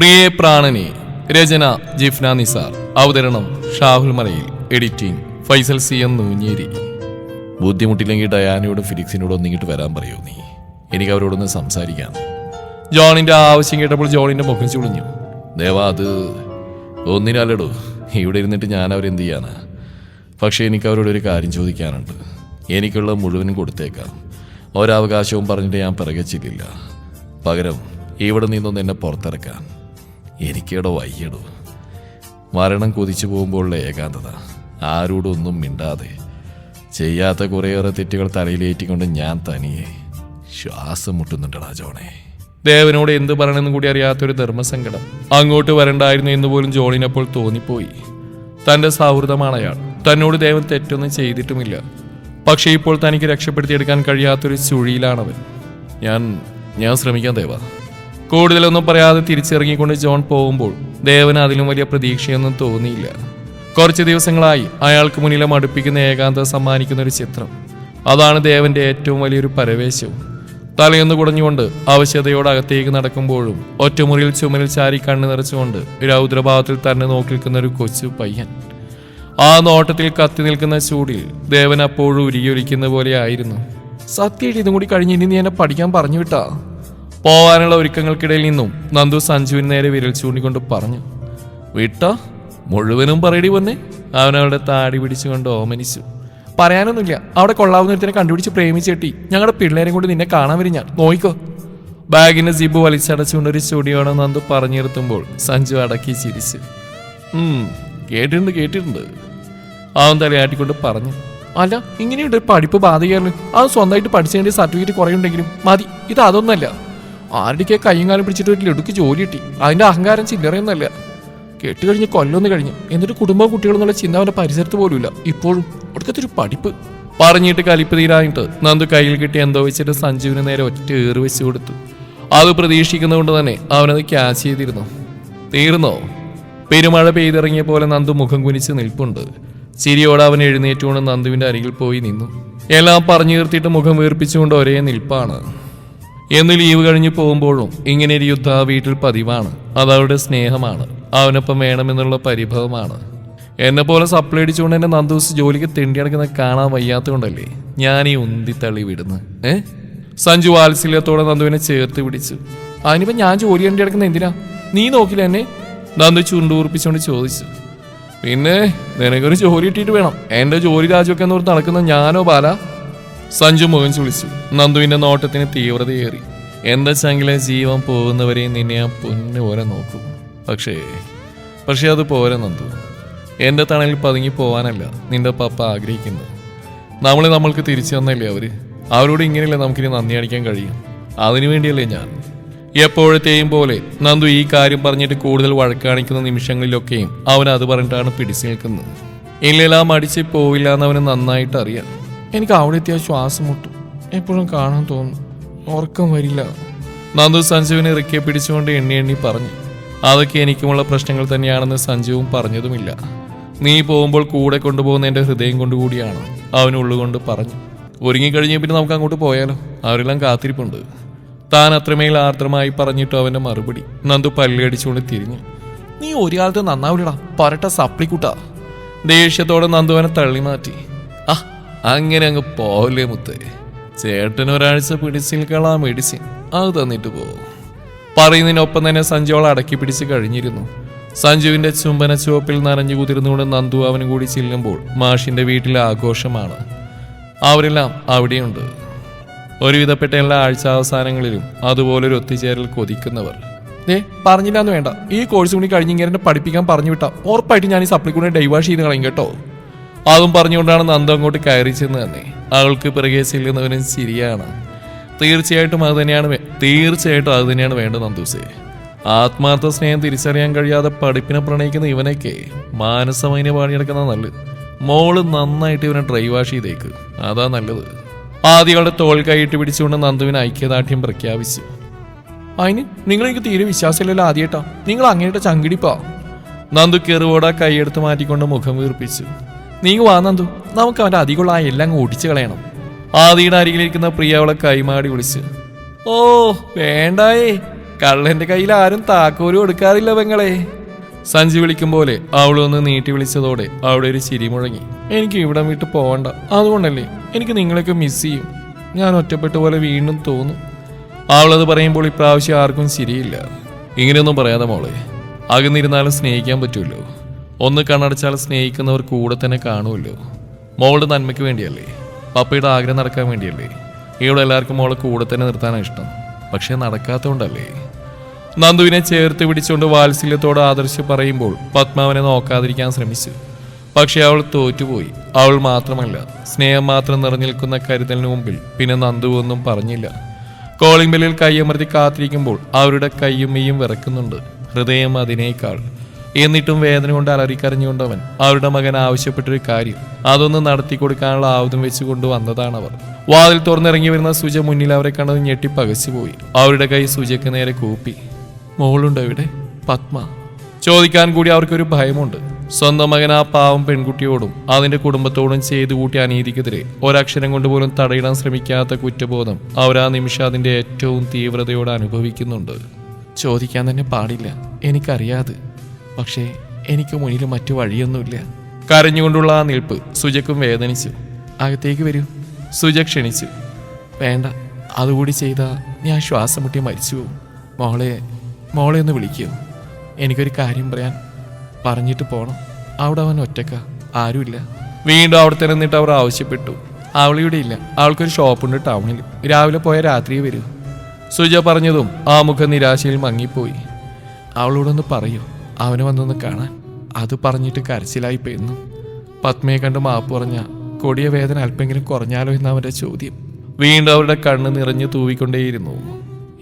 പ്രിയേ പ്രാണനെ രചന ജിഫ്ന നിസാർ. അവതരണം Shahul Malayil. Editing Faisal C M Noonjeri. ബുദ്ധിമുട്ടില്ലെങ്കിൽ ഡയാനയോടും ഫിലിക്സിനോടും ഒന്ന് ഇങ്ങോട്ട് വരാൻ പറയൂ നീ. എനിക്ക് അവരോടൊന്ന് സംസാരിക്കാം. ജോണിന്റെ ആവശ്യം കേട്ടപ്പോൾ ജോണിന്റെ മുഖം ചുളിഞ്ഞു. ദേവാ അത് ഒന്നിനല്ലടോ. ഇവിടെ ഇരുന്നിട്ട് ഞാൻ അവരെന്ത് ചെയ്യാനാ? പക്ഷേ എനിക്ക് അവരോട് ഒരു കാര്യം ചോദിക്കാനുണ്ട്. എനിക്കുള്ള മുഴുവനും കൊടുത്തേക്കാം. ഒരവകാശവും പറഞ്ഞിട്ട് ഞാൻ പിറകെ ചെല്ലില്ല. പകരം ഇവിടെ നിന്നൊന്ന് എന്നെ പുറത്തിറക്കാൻ എനിക്കിടോ വയ്യടോ. മരണം കൊതിച്ചു പോകുമ്പോഴുള്ള ഏകാന്തത. ആരോടൊന്നും മിണ്ടാതെ. ചെയ്യാത്ത കുറേയേറെ തെറ്റുകൾ തലയിലേറ്റിക്കൊണ്ട് ഞാൻ തനിയെ ശ്വാസം മുട്ടുന്നുണ്ടടാ ജോണേ. ദേവനോട് എന്ത് പറയണമെന്ന് കൂടി അറിയാത്തൊരു ധർമ്മസങ്കടം. അങ്ങോട്ട് വരണ്ടായിരുന്നു എന്ന് പോലും ജോണിനപ്പോൾ തോന്നിപ്പോയി. തന്റെ സൗഹൃദമാണ് അയാൾ. തന്നോട് ദേവൻ തെറ്റൊന്നും ചെയ്തിട്ടുമില്ല. പക്ഷേ ഇപ്പോൾ തനിക്ക് രക്ഷപ്പെടുത്തിയെടുക്കാൻ കഴിയാത്തൊരു ചുഴിയിലാണവൻ ഞാൻ ഞാൻ ശ്രമിക്കാം ദേവ. കൂടുതലൊന്നും പറയാതെ തിരിച്ചിറങ്ങിക്കൊണ്ട് ജോൺ പോകുമ്പോൾ ദേവന് അതിലും വലിയ പ്രതീക്ഷയൊന്നും തോന്നിയില്ല. കുറച്ച് ദിവസങ്ങളായി അയാൾക്ക് മുന്നിലെ മടുപ്പിക്കുന്ന ഏകാന്ത സമ്മാനിക്കുന്ന ഒരു ചിത്രം. അതാണ് ദേവന്റെ ഏറ്റവും വലിയൊരു പരവേശവും. തലയൊന്ന് കുടഞ്ഞുകൊണ്ട് ആവശ്യതയോട് അകത്തേക്ക് നടക്കുമ്പോഴും ഒറ്റമുറിയിൽ ചുമലിൽ ചാരി കണ്ണു നിറച്ചുകൊണ്ട് രൗദ്രഭാവത്തിൽ തന്നെ നോക്കി നിൽക്കുന്ന ഒരു കൊച്ചു പയ്യൻ. ആ നോട്ടത്തിൽ കത്തി നിൽക്കുന്ന ചൂടിൽ ദേവൻ അപ്പോഴും ഉരുകിയൊലിക്കുന്ന പോലെ ആയിരുന്നു. സത്യമായിട്ട് ഇതും കൂടി കഴിഞ്ഞ് ഇനി നീ എന്നെ പഠിക്കാൻ പറഞ്ഞു വിട്ടാ? പോവാനുള്ള ഒരുക്കങ്ങൾക്കിടയിൽ നിന്നും നന്ദു സഞ്ജുവിന് നേരെ വിരൽ ചൂണ്ടിക്കൊണ്ട് പറഞ്ഞു വിട്ടോ മുഴുവനും പറയടി പൊന്നെ. അവനവളുടെ താടി പിടിച്ചുകൊണ്ട് ഓമനിച്ചു. പറയാനൊന്നുമില്ല അവിടെ കൊള്ളാവുന്ന ഒരുത്തിനെ കണ്ടുപിടിച്ച് പ്രേമിച്ചെട്ടി ഞങ്ങളുടെ പിള്ളേരെ കൊണ്ട് നിന്നെ കാണാൻ വരും ഞാൻ. നോയിക്കോ. ബാഗിന്റെ ജിബ് വലിച്ചടച്ചുകൊണ്ട് ഒരു ചുടിയോണം നന്ദു പറഞ്ഞു നിർത്തുമ്പോൾ സഞ്ജു അടക്കി ചിരിച്ചു. കേട്ടിട്ടുണ്ട് കേട്ടിട്ടുണ്ട്. അവൻ തലയാട്ടിക്കൊണ്ട് പറഞ്ഞു അല്ല ഇങ്ങനെയുണ്ട് പഠിപ്പ് ബാധിക്കാറില്ല അത് സ്വന്തമായിട്ട് പഠിച്ചതിന്റെ സർട്ടിഫിക്കറ്റ് കുറേ ഉണ്ടെങ്കിലും മതി. ഇത് അതൊന്നല്ല. ആരുടെയൊക്കെ കയ്യും കാലം പിടിച്ചിട്ട് ഒരു ലഡുക്ക് ജോലി കിട്ടി. അതിന്റെ അഹങ്കാരം ചില്ലറയൊന്നല്ല കെട്ട് കഴിഞ്ഞ് കൊല്ലൊന്ന് കഴിഞ്ഞു. എന്നിട്ട് കുടുംബ കുട്ടികളൊന്നുള്ള ചിന്ത അവന്റെ പരിസരത്ത് പോലുമില്ല. ഇപ്പോഴും ഒടുക്കത്തൊരു പഠിപ്പ്. പറഞ്ഞിട്ട് കലിപ്പ് തീരാനിട്ട് നന്ദു കയ്യിൽ കിട്ടി എന്തോ വെച്ചിട്ട് സഞ്ജുവിന് നേരെ ഒറ്റ ഏറ് വെച്ച് കൊടുത്തു. അത് പ്രതീക്ഷിക്കുന്നതുകൊണ്ട് തന്നെ അവനത് ക്യാച്ച് ചെയ്തിരുന്നു. തീർന്നോ? പെരുമഴ പെയ്തിറങ്ങിയ പോലെ നന്ദു മുഖം കുനിച്ച് നിൽപ്പുണ്ട്. ചിരിയോടെ അവൻ എഴുന്നേറ്റുകൊണ്ട് നന്ദുവിന്റെ അരികിൽ പോയി നിന്നു. എല്ലാം പറഞ്ഞു നിർത്തിയിട്ട് മുഖം വീർപ്പിച്ചുകൊണ്ട് ഒരേ നിൽപ്പാണ്. എന്ന് ലീവ് കഴിഞ്ഞ് പോകുമ്പോഴും ഇങ്ങനെ ഒരു യുദ്ധ ആ വീട്ടിൽ പതിവാണ് അതവരുടെ സ്നേഹമാണ്. അവനൊപ്പം വേണമെന്നുള്ള പരിഭവമാണ്. എന്നെ പോലെ സപ്ലൈ അടിച്ചുകൊണ്ട് എന്നെ നന്ദൂസ് ജോലിക്ക് തെണ്ടി അടക്കുന്ന കാണാൻ വയ്യാത്തതുകൊണ്ടല്ലേ ഞാൻ ഈ ഉന്തി തള്ളി വിടുന്നു? ഏ? സഞ്ജു വാത്സല്യത്തോടെ നന്ദുവിനെ ചേർത്ത് പിടിച്ചു. അതിനിപ്പോ ഞാൻ ജോലി കണ്ടി കിടക്കുന്ന എന്തിനാ? നീ നോക്കില്ല എന്നെ? നന്ദു ചുണ്ടൂർപ്പിച്ചുകൊണ്ട് ചോദിച്ചു. പിന്നെ നിനക്കൊരു ജോലി ഇട്ടിട്ട് വേണം. എന്റെ ജോലി രാജിവെക്കാൻ ഓർത്ത് നടക്കുന്ന ഞാനോ ബാല? സഞ്ജു മുഖം ചുളിച്ചു. നന്ദുവിന്റെ നോട്ടത്തിന് തീവ്രതയേറി എന്താച്ചെങ്കിലെ ജീവൻ പോകുന്നവരെയും നിന്നെ ആ പൊന്നു പോലെ നോക്കും. പക്ഷേ പക്ഷേ അത് പോരെ നന്ദു. എന്റെ തണലിൽ പതുങ്ങി പോവാനല്ല നിന്റെ പപ്പ ആഗ്രഹിക്കുന്നത്. നമ്മളെ നമ്മൾക്ക് തിരിച്ചു തന്നല്ലേ അവർ? അവരോട് ഇങ്ങനെയല്ലേ നമുക്കിനി നന്ദി അടിക്കാൻ കഴിയും? അതിനു വേണ്ടിയല്ലേ ഞാൻ. എപ്പോഴത്തെയും പോലെ നന്ദു ഈ കാര്യം പറഞ്ഞിട്ട് കൂടുതൽ വഴക്കാണിക്കുന്ന നിമിഷങ്ങളിലൊക്കെയും അവൻ അത് പറഞ്ഞിട്ടാണ് പിടിച്ചു നിൽക്കുന്നത്. ഇല്ലെല്ലാം അടിച്ച് പോവില്ല എന്നവന് നന്നായിട്ട് അറിയാം. എനിക്ക് അവിടെ എത്തിയ ശ്വാസം മുട്ടും. എപ്പോഴും കാണാൻ തോന്നും. ഉറക്കം വരില്ല. നന്ദു സഞ്ജുവിനെ ഇറക്കിയ പിടിച്ചുകൊണ്ട് എണ്ണി എണ്ണി പറഞ്ഞു. അതൊക്കെ എനിക്കുമുള്ള പ്രശ്നങ്ങൾ തന്നെയാണെന്ന് സഞ്ജുവും പറഞ്ഞതുമില്ല. നീ പോകുമ്പോൾ കൂടെ കൊണ്ടുപോകുന്ന എന്റെ ഹൃദയം കൊണ്ടുകൂടിയാണ് അവൻ ഉള്ളുകൊണ്ട് പറഞ്ഞു. ഒരുങ്ങിക്കഴിഞ്ഞ പിന്നെ നമുക്ക് അങ്ങോട്ട് പോയാലോ? അവരെല്ലാം കാത്തിരിപ്പുണ്ട്. താൻ അത്രമേൽ ആർദ്രമായി പറഞ്ഞിട്ടു അവന്റെ മറുപടി. നന്ദു പല്ലടിച്ചുകൊണ്ട് തിരിഞ്ഞു. നീ ഒരു കാലത്ത് നന്നാവില്ലടാ. പരട്ട സപ്ലിക്കുട്ടാ. ദേഷ്യത്തോടെ നന്ദുവനെ തള്ളി മാറ്റി അങ്ങനെ അങ്ങ് പോവല്ലേ മുത്തേ. ചേട്ടൻ ഒരാഴ്ച പിടിച്ചിൽക്കളാ മെഡിസിൻ. അത് തന്നിട്ട് പോകും പറയുന്നതിനൊപ്പം തന്നെ സഞ്ജുവൾ അടക്കി പിടിച്ച് കഴിഞ്ഞിരുന്നു. സഞ്ജുവിന്റെ ചുംബന ചുവപ്പിൽ നനഞ്ഞു കുതിർന്നുകൊണ്ട് നന്ദു അവനും കൂടി ചെല്ലുമ്പോൾ മാഷിന്റെ വീട്ടിലെ ആഘോഷമാണ്. അവരെല്ലാം അവിടെയുണ്ട്. ഒരുവിധപ്പെട്ട എല്ലാ ആഴ്ച അവസാനങ്ങളിലും അതുപോലൊരു ഒത്തുചേരൽ കൊതിക്കുന്നവർ. ഏ പറഞ്ഞില്ലാന്ന് വേണ്ട. ഈ കോഴ്സ് കൂടി കഴിഞ്ഞിങ്ങനെ പഠിപ്പിക്കാൻ പറഞ്ഞു വിട്ടാ. ഉറപ്പായിട്ട് ഞാൻ ഈ സപ്ലിക്കൂടെ ഡൈവേഴ്സ് ചെയ്ത് കളയും കേട്ടോ. അതും പറഞ്ഞുകൊണ്ടാണ് നന്ദ അങ്ങോട്ട് കയറി ചെന്ന് തന്നെ അവൾക്ക് പിറകെ ചെല്ലുന്നവനും ശരിയാണ് തീർച്ചയായിട്ടും അത് തന്നെയാണ് തീർച്ചയായിട്ടും അത് തന്നെയാണ് വേണ്ടത് നന്ദൂസേ. ആത്മാർത്ഥ സ്നേഹം തിരിച്ചറിയാൻ കഴിയാതെ പഠിപ്പിനെ പ്രണയിക്കുന്ന ഇവനൊക്കെ മാനസമൈന പാടിയെടുക്കുന്ന നല്ലത്. മോൾ നന്നായിട്ട് ഇവനെ ഡ്രൈവ് വാഷ് ചെയ്തേക്ക്. അതാ നല്ലത്. ആദ്യകളുടെ തോൽ കൈയിട്ട് പിടിച്ചുകൊണ്ട് നന്ദുവിന് ഐക്യദാർഢ്യം പ്രഖ്യാപിച്ചു. അതിന് നിങ്ങൾ എനിക്ക് തീരെ വിശ്വാസമില്ലല്ലോ ആദ്യമായിട്ടാ നിങ്ങൾ അങ്ങേട്ട് ചങ്കിടിപ്പാ. നന്ദു കെറുവോടാ കൈയെടുത്ത് മാറ്റിക്കൊണ്ട് മുഖം വീർപ്പിച്ചു. നീ വാന്നെന്തു നമുക്ക് അവന്റെ അധികമുള്ള ആ എല്ലാം ഓടിച്ചു കളയണം. ആദിയുടെ അരികിലിരിക്കുന്ന പ്രിയ അവളെ കൈമാടി വിളിച്ച് ഓ വേണ്ടായേ. കള്ളന്റെ കയ്യിൽ ആരും താക്കോലും എടുക്കാറില്ല പെങ്ങളെ. സഞ്ജു വിളിക്കും പോലെ അവളൊന്ന് നീട്ടി വിളിച്ചതോടെ അവിടെ ഒരു ചിരി മുഴങ്ങി. എനിക്ക് ഇവിടം വിട്ട് പോകണ്ട അതുകൊണ്ടല്ലേ എനിക്ക് നിങ്ങളെയൊക്കെ മിസ് ചെയ്യും. ഞാൻ ഒറ്റപ്പെട്ട പോലെ വീണ്ടും തോന്നും. അവളത് പറയുമ്പോൾ ഇപ്രാവശ്യം ആർക്കും ശരിയില്ല ഇങ്ങനെയൊന്നും പറയാതെ മോളെ അകന്നിരുന്നാലും സ്നേഹിക്കാൻ പറ്റുമല്ലോ. ഒന്ന് കണ്ണടച്ചാൽ സ്നേഹിക്കുന്നവർ കൂടെ തന്നെ കാണുമല്ലോ. മോളുടെ നന്മയ്ക്ക് വേണ്ടിയല്ലേ? പപ്പയുടെ ആഗ്രഹം നടക്കാൻ വേണ്ടിയല്ലേ? ഇവിടെ എല്ലാവർക്കും മോളെ കൂടെ തന്നെ നിർത്താനാണ് ഇഷ്ടം. പക്ഷേ നടക്കാത്തതുകൊണ്ടല്ലേ? നന്ദുവിനെ ചേർത്ത് പിടിച്ചുകൊണ്ട് വാത്സല്യത്തോട് ആദർശ് പറയുമ്പോൾ പത്മാവനെ നോക്കാതിരിക്കാൻ ശ്രമിച്ചു. പക്ഷേ അവൾ തോറ്റുപോയി. അവൾ മാത്രമല്ല സ്നേഹം മാത്രം നിറഞ്ഞു നിൽക്കുന്ന കരുതലിന് മുമ്പിൽ പിന്നെ നന്ദു ഒന്നും പറഞ്ഞില്ല. കോളിംഗ് ബെല്ലിൽ കൈയമർത്തി കാത്തിരിക്കുമ്പോൾ അവരുടെ കയ്യും മെയ്യും വിറക്കുന്നുണ്ട്. ഹൃദയം അതിനേക്കാൾ എന്നിട്ടും വേദന കൊണ്ട് അവൻ. അവരുടെ മകൻ ആവശ്യപ്പെട്ടൊരു കാര്യം അതൊന്ന് നടത്തി കൊടുക്കാനുള്ള ആയുധം വെച്ച് കൊണ്ടുവന്നതാണ് അവർ വാതിൽ തുറന്നിറങ്ങി വരുന്ന സുജ മുന്നിൽ അവരെ കണ്ടത് ഞെട്ടി പകച്ചുപോയി. അവരുടെ കൈ സുജയ്ക്ക് നേരെ കൂപ്പി. മോളുണ്ടോ ഇവിടെ? പത്മ. ചോദിക്കാൻ കൂടി അവർക്കൊരു ഭയമുണ്ട്. സ്വന്തം മകൻ ആ പാവം പെൺകുട്ടിയോടും അതിന്റെ കുടുംബത്തോടും ചെയ്തു കൂട്ടി അനീതിക്കെതിരെ ഒരക്ഷരം കൊണ്ട് പോലും തടയിടാൻ ശ്രമിക്കാത്ത കുറ്റബോധം അവർ ആ നിമിഷം അതിന്റെ ഏറ്റവും തീവ്രതയോടെ അനുഭവിക്കുന്നുണ്ട്. ചോദിക്കാൻ തന്നെ പാടില്ല. എനിക്കറിയാതെ. പക്ഷേ എനിക്ക് മുന്നിൽ മറ്റു വഴിയൊന്നുമില്ല. കരഞ്ഞുകൊണ്ടുള്ള ആ നിൽപ്പ് സുജക്കും വേദനിച്ചു. അകത്തേക്ക് വരൂ. സുജ ക്ഷണിച്ചു. വേണ്ട അതുകൂടി ചെയ്ത ഞാൻ ശ്വാസം മുട്ടി മരിച്ചു പോകും. മോളെ മോളെ ഒന്ന് വിളിക്കൂ. എനിക്കൊരു കാര്യം പറയാൻ പറഞ്ഞിട്ട് പോണം. അവിടെ അവൻ ഒറ്റക്ക. ആരുമില്ല. വീണ്ടും അവിടെ തന്നെ അവർ ആവശ്യപ്പെട്ടു. അവളിവിടെ ഇല്ല. അവൾക്കൊരു ഷോപ്പുണ്ട് ടൗണിൽ. രാവിലെ പോയ രാത്രി വരൂ. സുജ പറഞ്ഞതും ആ മുഖം നിരാശയിൽ മങ്ങിപ്പോയി. അവളോടൊന്ന് പറയൂ. അവന് വന്നൊന്ന് കാണാൻ. അത് പറഞ്ഞിട്ട് കരച്ചിലായി പെയ്യുന്നു. പത്മയെ കണ്ട് മാപ്പ് പറഞ്ഞ കൊടിയ വേദന അല്പെങ്കിലും കുറഞ്ഞാലോ എന്ന അവന്റെ ചോദ്യം. വീണ്ടും അവരുടെ കണ്ണ് നിറഞ്ഞു തൂവിക്കൊണ്ടേയിരുന്നു.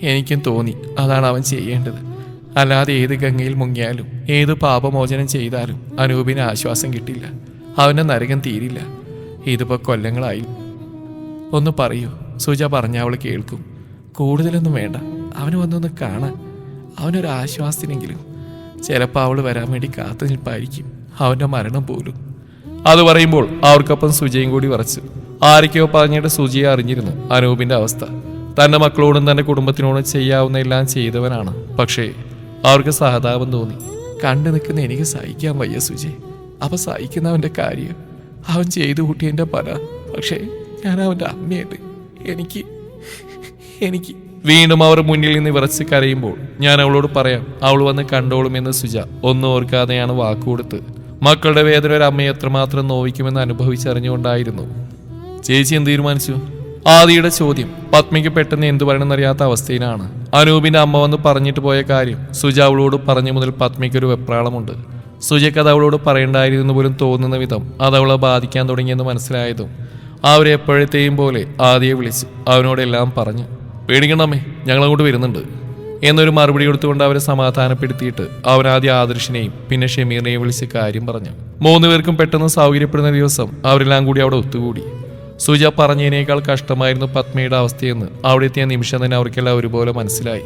എനിക്കും തോന്നി അതാണ് അവൻ ചെയ്യേണ്ടത്. അല്ലാതെ ഏത് ഗംഗയിൽ മുങ്ങിയാലും ഏത് പാപമോചനം ചെയ്താലും അനൂപിന് ആശ്വാസം കിട്ടില്ല. അവന്റെ നരകം തീരില്ല. ഇതിപ്പോ കൊല്ലങ്ങളായി. ഒന്ന് പറയൂ. സുജ പറഞ്ഞ അവൾ കേൾക്കും. കൂടുതലൊന്നും വേണ്ട. അവന് വന്നൊന്ന് കാണാൻ. അവനൊരു ആശ്വാസത്തിനെങ്കിലും ചിലപ്പോൾ അവൾ വരാൻ വേണ്ടി കാത്തു നിൽപ്പായിരിക്കും. അവന്റെ മരണം പോലും. അത് പറയുമ്പോൾ അവർക്കൊപ്പം സുജയും കൂടി വറച്ചു. ആരൊക്കെയോ പറഞ്ഞിട്ട് സുജയെ അറിഞ്ഞിരുന്നു. അനൂപിന്റെ അവസ്ഥ. തന്റെ മക്കളോടും തന്റെ കുടുംബത്തിനോടും ചെയ്യാവുന്ന എല്ലാം ചെയ്തവനാണ്. പക്ഷേ അവർക്ക് സഹതാപം തോന്നി. കണ്ടു നിൽക്കുന്ന എനിക്ക് സഹിക്കാൻ വയ്യ സുജയ് അവ സഹിക്കുന്നവന്റെ കാര്യം. അവൻ ചെയ്തു കൂട്ടിയതിന്റെ പല. പക്ഷേ ഞാൻ അവന്റെ അമ്മയല്ലേ എനിക്ക് എനിക്ക് വീണ്ടും അവർ മുന്നിൽ നിന്ന് വിറച്ച് കരയുമ്പോൾ ഞാൻ അവളോട് പറയാം അവൾ വന്ന് കണ്ടോളുമെന്ന് സുജ. ഒന്നും ഓർക്കാതെയാണ് വാക്കുകൊടുത്ത് മക്കളുടെ വേദന ഒരു അമ്മയെ എത്രമാത്രം നോവിക്കുമെന്ന് അനുഭവിച്ചറിഞ്ഞുകൊണ്ടായിരുന്നു. ചേച്ചി എന്ത് തീരുമാനിച്ചു? ആദിയുടെ ചോദ്യം പത്മിക്ക് പെട്ടെന്ന് എന്തു പറയണമെന്നറിയാത്ത അവസ്ഥയിലാണ്. അനൂപിന്റെ അമ്മ വന്ന് പറഞ്ഞിട്ട് പോയ കാര്യം സുജ അവളോട് പറഞ്ഞു മുതൽ പത്മിക്ക് ഒരു വെപ്രാളമുണ്ട്. സുജയ്ക്ക് അത് അവളോട് പറയണ്ടായിരുന്നു പോലും തോന്നുന്ന വിധം അത് അവളെ ബാധിക്കാൻ തുടങ്ങിയെന്ന് മനസ്സിലായതും അവരെപ്പോഴത്തെയും പോലെ ആദിയെ വിളിച്ച് അവനോടെല്ലാം പറഞ്ഞു. പേടിക്കണമേ ഞങ്ങളങ്ങോട്ട് വരുന്നുണ്ട്. എന്നൊരു മറുപടി കൊടുത്തുകൊണ്ട് അവരെ സമാധാനപ്പെടുത്തിയിട്ട് അവൻ ആദ്യം ആദർശിനെയും പിന്നെ ഷമീറിനെയും വിളിച്ച് കാര്യം പറഞ്ഞു. മൂന്ന് പേർക്കും പെട്ടെന്ന് സൗകര്യപ്പെടുന്ന ദിവസം അവരെല്ലാം കൂടി അവിടെ ഒത്തുകൂടി. സുജ പറഞ്ഞതിനേക്കാൾ കഷ്ടമായിരുന്നു പത്മയുടെ അവസ്ഥയെന്ന് അവിടെ എത്തിയ നിമിഷം തന്നെ അവർക്കെല്ലാം ഒരുപോലെ മനസ്സിലായി.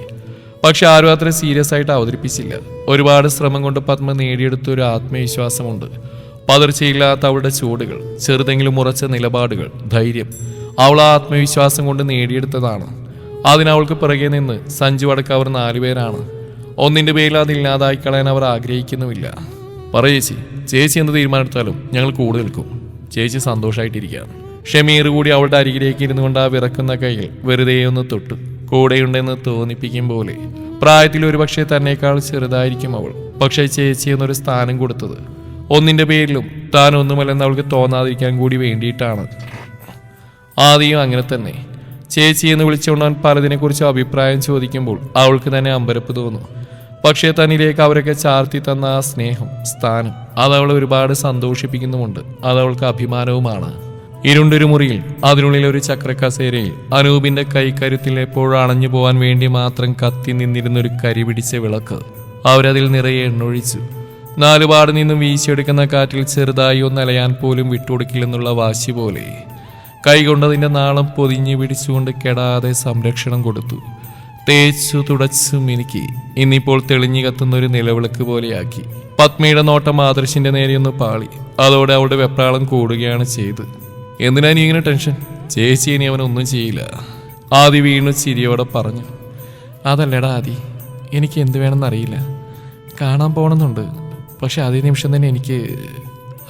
പക്ഷെ ആരും അത്ര സീരിയസ് ആയിട്ട് അവതരിപ്പിച്ചില്ല. ഒരുപാട് ശ്രമം കൊണ്ട് പത്മ നേടിയെടുത്ത ഒരു ആത്മവിശ്വാസമുണ്ട്. പതർച്ചയില്ലാത്ത അവളുടെ ചൂടുകൾ ചെറുതെങ്കിലും ഉറച്ച നിലപാടുകൾ ധൈര്യം അവൾ ആത്മവിശ്വാസം കൊണ്ട് നേടിയെടുത്തതാണ്. അതിനവൾക്ക് പിറകെ നിന്ന് സഞ്ജു അടക്കം അവർ നാലുപേരാണ് ഒന്നിന്റെ പേരിൽ അത് ഇല്ലാതായി കളയാൻ അവർ ആഗ്രഹിക്കുന്നുമില്ല. പറ ചേച്ചി ചേച്ചി എന്ത് തീരുമാനമെടുത്താലും ഞങ്ങൾ കൂടെ നിൽക്കും. ചേച്ചി സന്തോഷമായിട്ടിരിക്കുകയാണ് ഷമീർ കൂടി അവളുടെ അരികിലേക്ക് ഇരുന്നു കൊണ്ട് ആ വിറക്കുന്ന കൈകൾ വെറുതെ ഒന്ന് തൊട്ടു. കൂടെയുണ്ടെന്ന് തോന്നിപ്പിക്കും പോലെ. പ്രായത്തിൽ ഒരുപക്ഷെ തന്നെക്കാൾ ചെറുതായിരിക്കും അവൾ. പക്ഷേ ചേച്ചി എന്നൊരു സ്ഥാനം കൊടുത്തത് ഒന്നിന്റെ പേരിലും താൻ ഒന്നുമല്ലെന്ന് അവൾക്ക് തോന്നാതിരിക്കാൻ കൂടി വേണ്ടിയിട്ടാണ്. ആദ്യം അങ്ങനെ തന്നെ. ചേച്ചി എന്ന് വിളിച്ചുകൊണ്ട് വിളിച്ചുകൊണ്ടാൻ പലതിനെക്കുറിച്ച് അഭിപ്രായം ചോദിക്കുമ്പോൾ അവൾക്ക് തന്നെ അമ്പരപ്പ് തോന്നു പക്ഷേ തന്നിലേക്ക് അവരൊക്കെ ചാർത്തി തന്ന ആ സ്നേഹം സ്ഥാനം അത് അവളെ ഒരുപാട് സന്തോഷിപ്പിക്കുന്നുമുണ്ട്. അത് അവൾക്ക് അഭിമാനവുമാണ്. ഇരുണ്ടൊരു മുറിയിൽ അതിനുള്ളിൽ ഒരു ചക്രക്കസേരയിൽ അനൂപിന്റെ കൈക്കരുത്തിൽ എപ്പോഴും അണഞ്ഞു പോവാൻ വേണ്ടി മാത്രം കത്തി നിന്നിരുന്നൊരു കരി പിടിച്ച വിളക്ക് അവരതിൽ നിറയെ എണ്ണൊഴിച്ചു. നാലുപാട് നിന്നും വീശിയെടുക്കുന്ന കാറ്റിൽ ചെറുതായി ഒന്നലയാൻ പോലും വിട്ടുകൊടുക്കില്ലെന്നുള്ള വാശി പോലെ. കൈകൊണ്ടതിന്റെ നാളം പൊതിഞ്ഞു പിടിച്ചുകൊണ്ട് കെടാതെ സംരക്ഷണം കൊടുത്തു. തേച്ചു തുടച്ചു മിനുക്കി ഇന്നിപ്പോൾ തെളിഞ്ഞു കത്തുന്ന ഒരു നിലവിളക്ക് പോലെയാക്കി. പത്മിയുടെ നോട്ടം ആദർശിന്റെ നേരെയൊന്ന് പാളി. അതോടെ അവളുടെ വെപ്രാളം കൂടുകയാണ് ചെയ്ത്. എന്തിനാ നീ ഇങ്ങനെ ടെൻഷൻ? ചേച്ചി ഇനി അവനൊന്നും ചെയ്യില്ല. ആദി വീണു ചിരിയോടെ പറഞ്ഞു. അതല്ലടാ ആദി എനിക്ക് എന്ത് വേണമെന്നറിയില്ല കാണാൻ പോകണമെന്നുണ്ട് പക്ഷെ അതേ നിമിഷം തന്നെ എനിക്ക്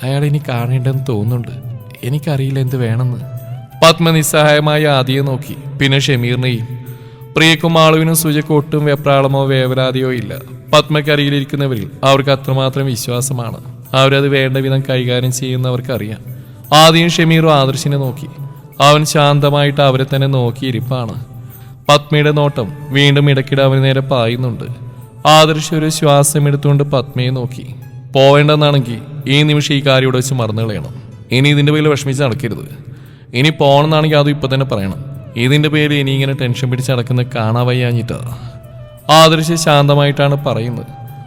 അയാളെ ഇനി കാണേണ്ടെന്ന് തോന്നുന്നുണ്ട്. എനിക്കറിയില്ല എന്ത് വേണമെന്ന്. പത്മ നിസ്സഹായമായി ആദിയെ നോക്കി. പിന്നെ ഷമീറിനെയും പ്രിയക്കും ആളുവിനും ഒട്ടും വെപ്രാളമോ വേവരാതിയോ ഇല്ല. പത്മക്കരയിലിരിക്കുന്നവരിൽ അവർക്ക് അത്രമാത്രം വിശ്വാസമാണ്. അവരത് വേണ്ട വിധം കൈകാര്യം ചെയ്യുന്നവർക്കറിയാം. ആദ്യം ഷമീറും ആദർശിനെ നോക്കി. അവൻ ശാന്തമായിട്ട് അവരെ തന്നെ നോക്കിയിരിപ്പാണ്. പത്മയുടെ നോട്ടം വീണ്ടും ഇടയ്ക്കിടെ അവന് നേരെ പായുന്നുണ്ട്. ആദർശ് ഒരു ശ്വാസം എടുത്തുകൊണ്ട് പത്മയെ നോക്കി. പോവേണ്ടെന്നാണെങ്കിൽ ഈ നിമിഷം ഈ കാര്യം ഇവിടെ വെച്ച് മറന്നു കളയണം ഇനി ഇതിന്റെ പേരിൽ വിഷമിച്ച് നടക്കരുത്. ഇനി പോണെന്നാണെങ്കിൽ അതും ഇപ്പൊ തന്നെ പറയണം. ഇതിന്റെ പേര് ഇനി ഇങ്ങനെ ടെൻഷൻ പിടിച്ച് നടക്കുന്ന കാണാവയ്യാഞ്ഞിട്ടാ ആദർശ് ശാന്തമായിട്ടാണ് പറയുന്നത്.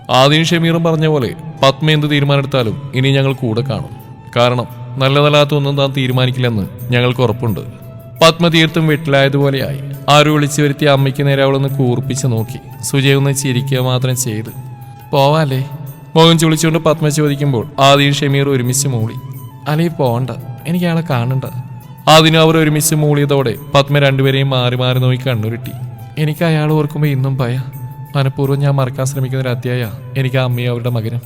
ആദ്യം ഷമീറും പറഞ്ഞ പോലെ പത്മ എന്ത് തീരുമാനമെടുത്താലും ഇനി ഞങ്ങൾ കൂടെ കാണും. കാരണം നല്ലതല്ലാത്ത ഒന്നും താൻ തീരുമാനിക്കില്ലെന്ന് ഞങ്ങൾക്ക് ഉറപ്പുണ്ട്. പത്മ തീർത്തും വെട്ടിലായതുപോലെയായി ആരും വിളിച്ചു വരുത്തി അമ്മയ്ക്ക് നേരെ അവളൊന്ന് കൂർപ്പിച്ച് നോക്കി. സുജയ ഒന്ന് ചിരിക്കുക മാത്രം ചെയ്ത്. പോവാല്ലേ? മോഹൻ ചുളിച്ചുകൊണ്ട് പത്മ ചോദിക്കുമ്പോൾ ആദ്യം ഷമീർ ഒരുമിച്ച് മൂളി. അല്ലെങ്കിൽ പോകണ്ട എനിക്ക് അയാളെ കാണണ്ട. അതിന് അവർ ഒരുമിച്ച് മൂളിയതോടെ പത്മ രണ്ടുപേരെയും മാറി മാറി നോക്കി കണ്ണുരുട്ടി. എനിക്ക് അയാൾ ഓർക്കുമ്പോൾ ഇന്നും ഭയ. മനഃപൂർവം ഞാൻ മറക്കാൻ ശ്രമിക്കുന്ന ഒരു അധ്യായ. എനിക്ക് അമ്മയും അവരുടെ മകനും.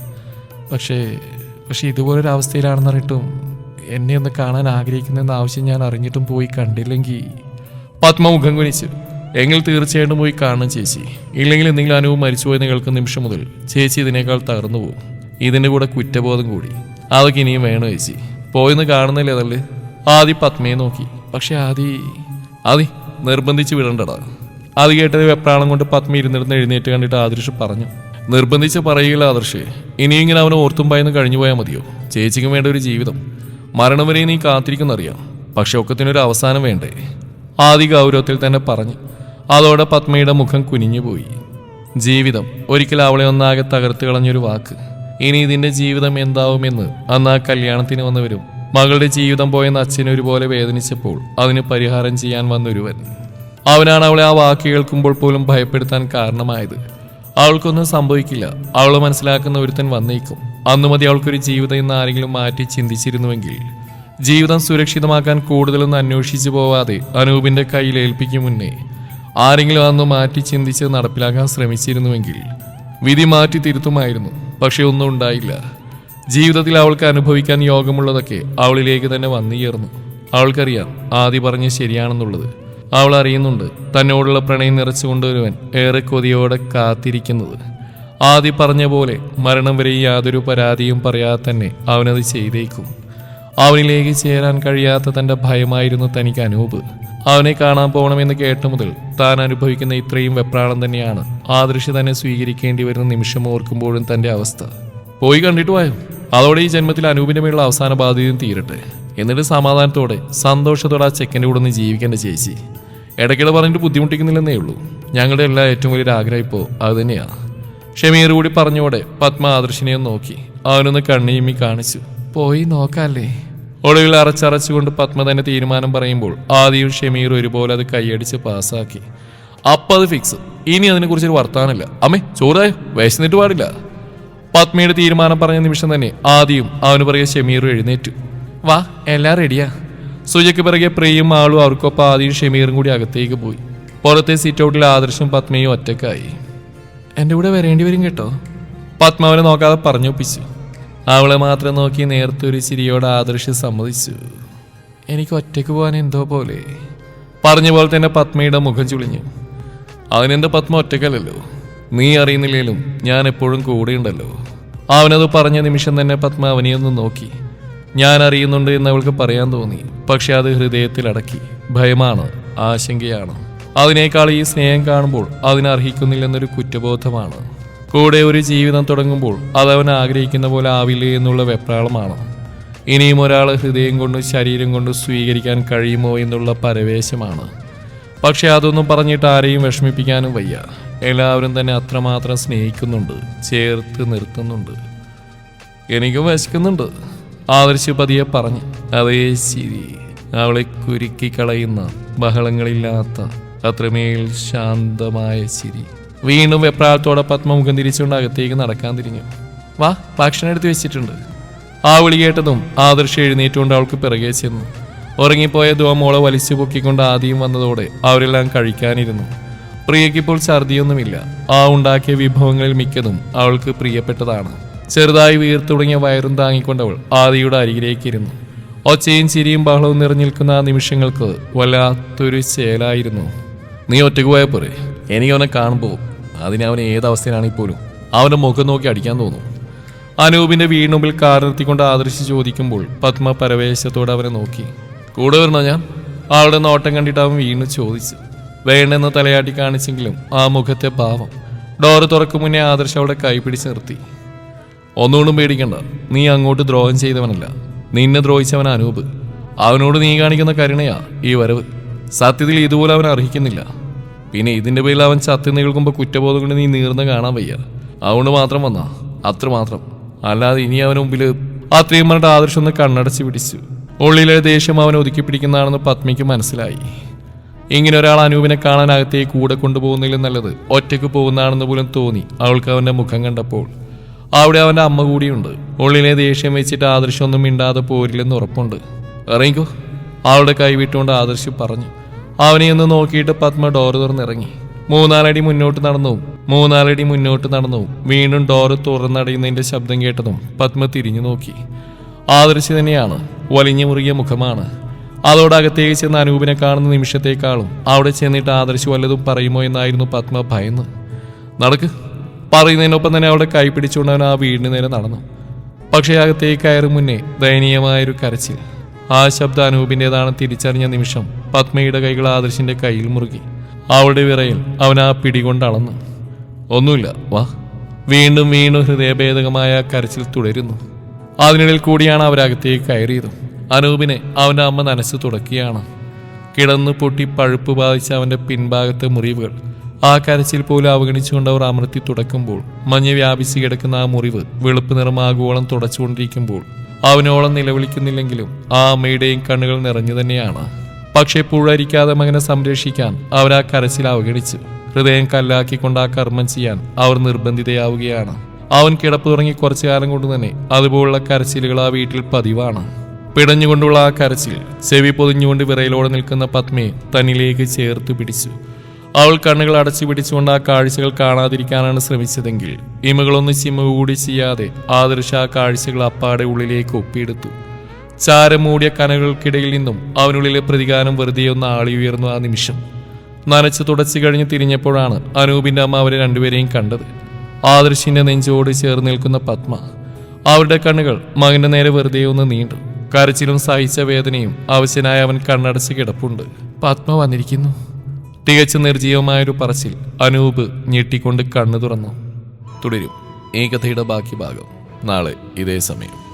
പക്ഷേ പക്ഷേ ഇതുപോലൊരു അവസ്ഥയിലാണെന്നറിഞ്ഞിട്ടും എന്നെ ഒന്ന് കാണാൻ ആഗ്രഹിക്കുന്നെന്ന ആവശ്യം ഞാൻ അറിഞ്ഞിട്ടും പോയി കണ്ടില്ലെങ്കിൽ പത്മ മുഖം കുനിച്ചു. എങ്കിൽ തീർച്ചയായിട്ടും പോയി കാണണം ചേച്ചി. ഇല്ലെങ്കിൽ എന്തെങ്കിലും അനുഭവം മരിച്ചുപോയെന്ന് കേൾക്കുന്ന നിമിഷം മുതൽ ചേച്ചി ഇതിനേക്കാൾ തകർന്നു പോകും. ഇതിന്റെ കൂടെ കുറ്റബോധം കൂടി. അതൊക്കെ ഇനിയും വേണം ചേച്ചി? പോയെന്ന് കാണുന്നില്ലേ അതല്ലേ? ആദ്യ പത്മയെ നോക്കി. പക്ഷെ ആദി ആദി നിർബന്ധിച്ച് വിടണ്ടടാ. ആദി കേട്ടത് വെപ്രാളം കൊണ്ട് പത്മ ഇരുന്നിരുന്ന് എഴുന്നേറ്റ് കണ്ടിട്ട് ആദർശ് പറഞ്ഞു നിർബന്ധിച്ച് പറയുകയില്ല ആദർശ്. ഇനിയെങ്കിലും അവനെ ഓർത്തും ഭയന്ന് കഴിഞ്ഞു പോയാൽ മതിയോ? ചേച്ചിക്ക് വേണ്ട ഒരു ജീവിതം. മരണം വരെ നീ കാത്തിരിക്കുന്നറിയാം. പക്ഷെ ഒക്കത്തിനൊരു അവസാനം വേണ്ടേ? ആദി ഗൗരവത്തിൽ തന്നെ പറഞ്ഞു. അതോടെ പത്മയുടെ മുഖം കുനിഞ്ഞുപോയി ജീവിതം ഒരിക്കൽ അവളെ ഒന്നാകെ തകർത്ത് കളഞ്ഞൊരു വാക്ക്. ഇനി ഇതിന്റെ ജീവിതം എന്താവുമെന്ന് അന്ന് ആ കല്യാണത്തിന് വന്നവരും മകളുടെ ജീവിതം പോയെന്ന് അച്ഛനൊരുപോലെ വേദനിച്ചപ്പോൾ അതിന് പരിഹാരം ചെയ്യാൻ വന്നൊരുവൻ. അവനാണ് അവളെ ആ വാക്ക് കേൾക്കുമ്പോൾ പോലും ഭയപ്പെടുത്താൻ കാരണമായത്. അവൾക്കൊന്നും സംഭവിക്കില്ല. അവൾ മനസ്സിലാക്കുന്ന ഒരുത്തൻ വന്നേക്കും. അന്നു മതി അവൾക്കൊരു ജീവിതം എന്ന് ആരെങ്കിലും മാറ്റി ചിന്തിച്ചിരുന്നുവെങ്കിൽ. ജീവിതം സുരക്ഷിതമാക്കാൻ കൂടുതലൊന്നും അന്വേഷിച്ചു പോവാതെ അനൂപിന്റെ കയ്യിൽ ഏൽപ്പിക്കും മുന്നേ ആരെങ്കിലും അന്ന് മാറ്റി ചിന്തിച്ച് നടപ്പിലാക്കാൻ ശ്രമിച്ചിരുന്നുവെങ്കിൽ വിധി മാറ്റി തിരുത്തുമായിരുന്നു. പക്ഷെ ഒന്നും ഉണ്ടായില്ല. ജീവിതത്തിൽ അവൾക്ക് അനുഭവിക്കാൻ യോഗമുള്ളതൊക്കെ അവളിലേക്ക് തന്നെ വന്നുചേർന്നു അവൾക്കറിയാം ആദി പറഞ്ഞ് ശരിയാണെന്നുള്ളത്. അവൾ അറിയുന്നുണ്ട് തന്നോടുള്ള പ്രണയം നിറച്ചു കൊണ്ടുവരുവൻ ഏറെ കൊതിയോടെ കാത്തിരിക്കുന്നത്. ആദി പറഞ്ഞ പോലെ മരണം വരെ യാതൊരു പരാതിയും പറയാതെ തന്നെ അവനത് ചെയ്തേക്കും. അവനിലേക്ക് ചേരാൻ കഴിയാത്ത തന്റെ ഭയമായിരുന്നു തനിക്ക് അനൂപ്. അവനെ കാണാൻ പോകണമെന്ന് കേട്ട മുതൽ താൻ അനുഭവിക്കുന്ന ഇത്രയും വെപ്രാളം തന്നെയാണ് ആദർശ് തന്നെ സ്വീകരിക്കേണ്ടി വരുന്ന നിമിഷം ഓർക്കുമ്പോഴും തന്റെ അവസ്ഥ. പോയി കണ്ടിട്ട് പോയോ അതോടെ ഈ ജന്മത്തിൽ അനൂപിന്റെ മേലുള്ള അവസാന ബാധ്യതയും തീരട്ടെ. എന്നിട്ട് സമാധാനത്തോടെ സന്തോഷത്തോടെ ആ ചെക്കന്റെ കൂടെ ഒന്ന് ജീവിക്കേണ്ട ചേച്ചി. ഇടയ്ക്കിടെ പറഞ്ഞിട്ട് ബുദ്ധിമുട്ടിക്കുന്നില്ലെന്നേ ഉള്ളൂ. ഞങ്ങളുടെ എല്ലാ ഏറ്റവും വലിയൊരു ആഗ്രഹം ഇപ്പോൾ അത് തന്നെയാണ് ഷമീർ കൂടി പറഞ്ഞോടെ പത്മ ആദർശിനെയും നോക്കി. അവനൊന്ന് കണ്ണിയുമ്മി കാണിച്ചു. പോയി നോക്കാല്ലേ? ഒടുവിൽ അറച്ചറച്ചുകൊണ്ട് പത്മ തന്നെ തീരുമാനം പറയുമ്പോൾ ആദ്യവും ഷമീർ ഒരുപോലെ അത് കൈയടിച്ച് പാസ്സാക്കി. അപ്പൊ അത് ഫിക്സ് ഇനി അതിനെക്കുറിച്ചൊരു വർത്താനല്ല അമ്മേ ചോറായോ വിശന്നിട്ട് പാടില്ല. പത്മയുടെ തീരുമാനം പറഞ്ഞ നിമിഷം തന്നെ ആദ്യം അവന് പറയുക ഷമീറും എഴുന്നേറ്റു. വാ എല്ലാം റെഡിയാ സുജയ്ക്ക് പിറകെ പ്രിയും ആളും അവർക്കൊപ്പം ആദ്യം ഷമീറും കൂടി അകത്തേക്ക് പോയി. പുറത്തെ സീറ്റ് ഔട്ടിൽ ആദർശും പത്മയും ഒറ്റക്കായി എന്റെ കൂടെ വരേണ്ടി വരും കേട്ടോ. പത്മ നോക്കാതെ പറഞ്ഞൊപ്പിച്ചു. അവളെ മാത്രം നോക്കി നേരത്തെ ഒരു ചിരിയോട് ആദർശ് സമ്മതിച്ചു. എനിക്ക് ഒറ്റയ്ക്ക് പോകാൻ എന്തോ പോലെ. പറഞ്ഞ പോലെ തന്നെ പത്മയുടെ മുഖം ചുളിഞ്ഞു. അതിനെന്താ പത്മ ഒറ്റക്കല്ലല്ലോ നീ അറിയുന്നില്ലേലും ഞാൻ എപ്പോഴും കൂടെയുണ്ടല്ലോ. അവനത് പറഞ്ഞ നിമിഷം തന്നെ പത്മ അവനെയൊന്ന് നോക്കി. ഞാൻ അറിയുന്നുണ്ട് എന്ന് അവൾക്ക് പറയാൻ തോന്നി. പക്ഷെ അത് ഹൃദയത്തിൽ അടക്കി. ഭയമാണ് ആശങ്കയാണ്. അതിനേക്കാൾ ഈ സ്നേഹം കാണുമ്പോൾ അതിനർഹിക്കുന്നില്ലെന്നൊരു കുറ്റബോധമാണ്. കൂടെ ഒരു ജീവിതം തുടങ്ങുമ്പോൾ അതവൻ ആഗ്രഹിക്കുന്ന പോലെ ആവില്ലേ എന്നുള്ള വെപ്രാളമാണ്. ഇനിയും ഒരാൾ ഹൃദയം കൊണ്ട് ശരീരം കൊണ്ട് സ്വീകരിക്കാൻ കഴിയുമോ എന്നുള്ള പരവേശമാണ്. പക്ഷെ അതൊന്നും പറഞ്ഞിട്ട് ആരെയും വിഷമിപ്പിക്കാനും വയ്യ. എല്ലാവരും തന്നെ അത്രമാത്രം സ്നേഹിക്കുന്നുണ്ട് ചേർത്ത് നിർത്തുന്നുണ്ട്. എനിക്കും വിശക്കുന്നുണ്ട്. ആദർശ് പതിയെ പറഞ്ഞു അതേ ശരി. അവളെ കുരുക്കി കളയുന്ന ബഹളങ്ങളില്ലാത്ത അത്രമേൽ ശാന്തമായ ചിരി വീണ്ടും വെപ്രാളത്തോടെ പത്മമുഖം തിരിച്ചുകൊണ്ട് അകത്തേക്ക് നടക്കാൻ തിരിഞ്ഞു. വാ ഭക്ഷണം എടുത്ത് വെച്ചിട്ടുണ്ട്. ആ വിളി കേട്ടതും ആദർശ് എഴുന്നേറ്റുകൊണ്ട് അവൾക്ക് പിറകെ ചെന്നു. ഉറങ്ങിപ്പോയ ദോമോളെ മോളെ വലിച്ചു പൊക്കിക്കൊണ്ട് ആദ്യം വന്നതോടെ അവരെല്ലാം കഴിക്കാനിരുന്നു. പ്രിയയ്ക്ക് ഇപ്പോൾ ഛർദിയൊന്നുമില്ല. ആ ഉണ്ടാക്കിയ വിഭവങ്ങളിൽ മിക്കതും അവൾക്ക് പ്രിയപ്പെട്ടതാണ്. ചെറുതായി വീർത്തുടങ്ങിയ വയറും താങ്ങിക്കൊണ്ടവൾ ആദിയുടെ അരികിലേക്ക് ഇരുന്നു ഒച്ചയും ചിരിയും ബഹളവും നിറഞ്ഞു നിൽക്കുന്ന ആ നിമിഷങ്ങൾക്ക് വല്ലാത്തൊരു ചേലായിരുന്നു. നീ ഒറ്റയ്ക്ക് പോയാൽ പോരെ? എനിക്ക് അവനെ കാണുമ്പോൾ അതിന് അവൻ ഏതവസ്ഥയിലാണെങ്കിൽ പോലും അവന്റെ മുഖം നോക്കി അടിക്കാൻ തോന്നും. അനൂപിന്റെ വീടിനുമ്പിൽ കാർ നിർത്തിക്കൊണ്ട് ആദർശിച്ച് ചോദിക്കുമ്പോൾ പത്മ പരവേശത്തോടെ അവനെ നോക്കി. കൂടെ വരണോ ഞാൻ? ആളുടെ നോട്ടം കണ്ടിട്ട് അവൻ വീണ് ചോദിച്ചു. വേണ്ടെന്ന് തലയാട്ടി കാണിച്ചെങ്കിലും ആ മുഖത്തെ ഭാവം ഡോറ് തുറക്കും മുന്നേ ആദർശ് അവിടെ കൈപിടിച്ച് നിർത്തി. ഒന്നുകൊണ്ടും പേടിക്കണ്ട. നീ അങ്ങോട്ട് ദ്രോഹം ചെയ്തവനല്ല. നിന്നെ ദ്രോഹിച്ചവൻ അനൂപ്. അവനോട് നീ കാണിക്കുന്ന കരുണയാ ഈ വരവ്. സത്യത്തിൽ ഇതുപോലെ അവൻ അർഹിക്കുന്നില്ല. പിന്നെ ഇതിന്റെ പേരിൽ അവൻ ചത്തി നികൾക്കുമ്പോൾ കുറ്റബോധം കൊണ്ട് നീ നീർന്ന് കാണാൻ വയ്യ. അതുകൊണ്ട് മാത്രം വന്നാ. അത്ര മാത്രം. അല്ലാതെ ഇനി അവന് മുമ്പിൽ അത്രയും പറഞ്ഞിട്ട് ആദർശം ഒന്ന് കണ്ണടച്ച് പിടിച്ചു. ഉള്ളിലെ ദേഷ്യം അവൻ ഒതുക്കി പിടിക്കുന്നതാണെന്ന് പത്മിക്ക് മനസ്സിലായി. ഇങ്ങനെ ഒരാൾ അനൂപിനെ കാണാൻ അകത്തേക്ക് കൂടെ കൊണ്ടുപോകുന്നതിലും നല്ലത് ഒറ്റയ്ക്ക് പോകുന്നതാണെന്ന് പോലും തോന്നി. അവൾക്ക് അവന്റെ മുഖം കണ്ടപ്പോൾ. അവിടെ അവന്റെ അമ്മ കൂടിയുണ്ട്. ഉള്ളിലെ ദേഷ്യം വെച്ചിട്ട് ആദർശമൊന്നും മിണ്ടാതെ പോരില്ലെന്ന് ഉറപ്പുണ്ട്. ഇറങ്ങിക്കോ. അവളുടെ കൈവിട്ടുകൊണ്ട് ആദർശ് പറഞ്ഞു. അവനെ ഒന്ന് നോക്കിയിട്ട് പത്മ ഡോറ് തുറന്നിറങ്ങി. മൂന്നാലടി മുന്നോട്ട് നടന്നു. മൂന്നാലടി മുന്നോട്ട് നടന്നു. വീണ്ടും ഡോറ് തുറന്നടയുന്നതിന്റെ ശബ്ദം കേട്ടതും പത്മ തിരിഞ്ഞു നോക്കി. ആദർശ് തന്നെയാണ്. വലിഞ്ഞു മുറുകിയ മുഖമാണ്. അതോടകത്തേക്ക് ചെന്ന് അനൂപിനെ കാണുന്ന നിമിഷത്തേക്കാളും അവിടെ ചെന്നിട്ട് ആദർശ് വല്ലതും പറയുമോ എന്നായിരുന്നു പത്മ ഭയന്ന്. നടക്ക്. പറയുന്നതിനൊപ്പം തന്നെ അവിടെ കൈ പിടിച്ചുകൊണ്ട് അവൻ ആ വീടിന് നേരെ നടന്നു. പക്ഷേ അകത്തേക്ക് കയറും മുന്നേ ദയനീയമായൊരു കരച്ചിൽ. ആ ശബ്ദം അനൂപിന്റെതാണ് തിരിച്ചറിഞ്ഞ നിമിഷം പത്മയുടെ കൈകൾ ആദർശിന്റെ കയ്യിൽ മുറുകി. അവളുടെ വിറയിൽ അവൻ ആ പിടികൊണ്ട് അളന്നു. ഒന്നുമില്ല വാ. വീണ്ടും വീണ്ടും ഹൃദയഭേദകമായ കരച്ചിൽ തുടരുന്നു. അതിനിടയിൽ കൂടിയാണ് അവരകത്തേക്ക് കയറിയത്. അനൂപിനെ അവന്റെ അമ്മ നനച്ച് തുടക്കുകയാണ്. കിടന്നു പൊട്ടി പഴുപ്പ് ബാധിച്ച അവന്റെ പിൻഭാഗത്തെ മുറിവുകൾ ആ കരച്ചിൽ പോലും അവഗണിച്ചുകൊണ്ട് അവർ അമർത്തി തുടക്കുമ്പോൾ മഞ്ഞ് വ്യാപിച്ച് കിടക്കുന്ന ആ മുറിവ് വെളുപ്പ് നിറമാകുവോളം തുടച്ചുകൊണ്ടിരിക്കുമ്പോൾ അവനോളം നിലവിളിക്കുന്നില്ലെങ്കിലും ആ അമ്മയുടെയും കണ്ണുകൾ നിറഞ്ഞു തന്നെയാണ്. പക്ഷേ പുഴരിക്കാതെ മകനെ സംരക്ഷിക്കാൻ അവർ ആ കരച്ചിൽ അവഗണിച്ച് ഹൃദയം കല്ലാക്കിക്കൊണ്ട് ആ കർമ്മം ചെയ്യാൻ അവർ നിർബന്ധിതയാവുകയാണ്. അവൻ കിടപ്പ് തുടങ്ങി കുറച്ചു കാലം കൊണ്ട് തന്നെ അതുപോലുള്ള കരച്ചിലുകൾ ആ വീട്ടിൽ പതിവാണ്. പിടഞ്ഞുകൊണ്ടുള്ള ആ കരച്ചിൽ ചെവി പൊതിഞ്ഞുകൊണ്ട് വിറയിലോടെ നിൽക്കുന്ന പത്മയെ തന്നിലേക്ക് ചേർത്ത് പിടിച്ചു. അവൾ കണ്ണുകൾ അടച്ചു പിടിച്ചുകൊണ്ട് ആ കാഴ്ചകൾ കാണാതിരിക്കാനാണ് ശ്രമിച്ചതെങ്കിൽ ഇമകളൊന്നും ചിമ്മ കൂടി ചെയ്യാതെ ആദർശ ആ കാഴ്ചകൾ അപ്പാടെ ഉള്ളിലേക്ക് ഒപ്പിയെടുത്തു. ചാരമൂടിയ കനകൾക്കിടയിൽ നിന്നും അവനുള്ളിലെ പ്രതികാരം വെറുതെ ഒന്ന് ആളി ഉയർന്നു ആ നിമിഷം. നനച്ച് തുടച്ചു കഴിഞ്ഞ് തിരിഞ്ഞപ്പോഴാണ് അനൂപിന്റെ അമ്മ അവരെ രണ്ടുപേരെയും കണ്ടത്. ആദർശിന്റെ നെഞ്ചോട് ചേർന്ന് നിൽക്കുന്ന പത്മ അവരുടെ കണ്ണുകൾ മകന്റെ നേരെ വെറുതെ ഒന്ന് നീണ്ടു. കരച്ചിലും സഹിച്ച വേദനയും ആവശ്യനായ അവൻ കണ്ണടച്ച് കിടപ്പുണ്ട്. പത്മ വന്നിരിക്കുന്നു. തികച്ചും നിർജീവമായൊരു പറച്ചിൽ അനൂപ് ഞെട്ടിക്കൊണ്ട് കണ്ണു തുറന്നു. തുടരും. ഈ കഥയുടെ ബാക്കി ഭാഗം നാളെ ഇതേ സമയം.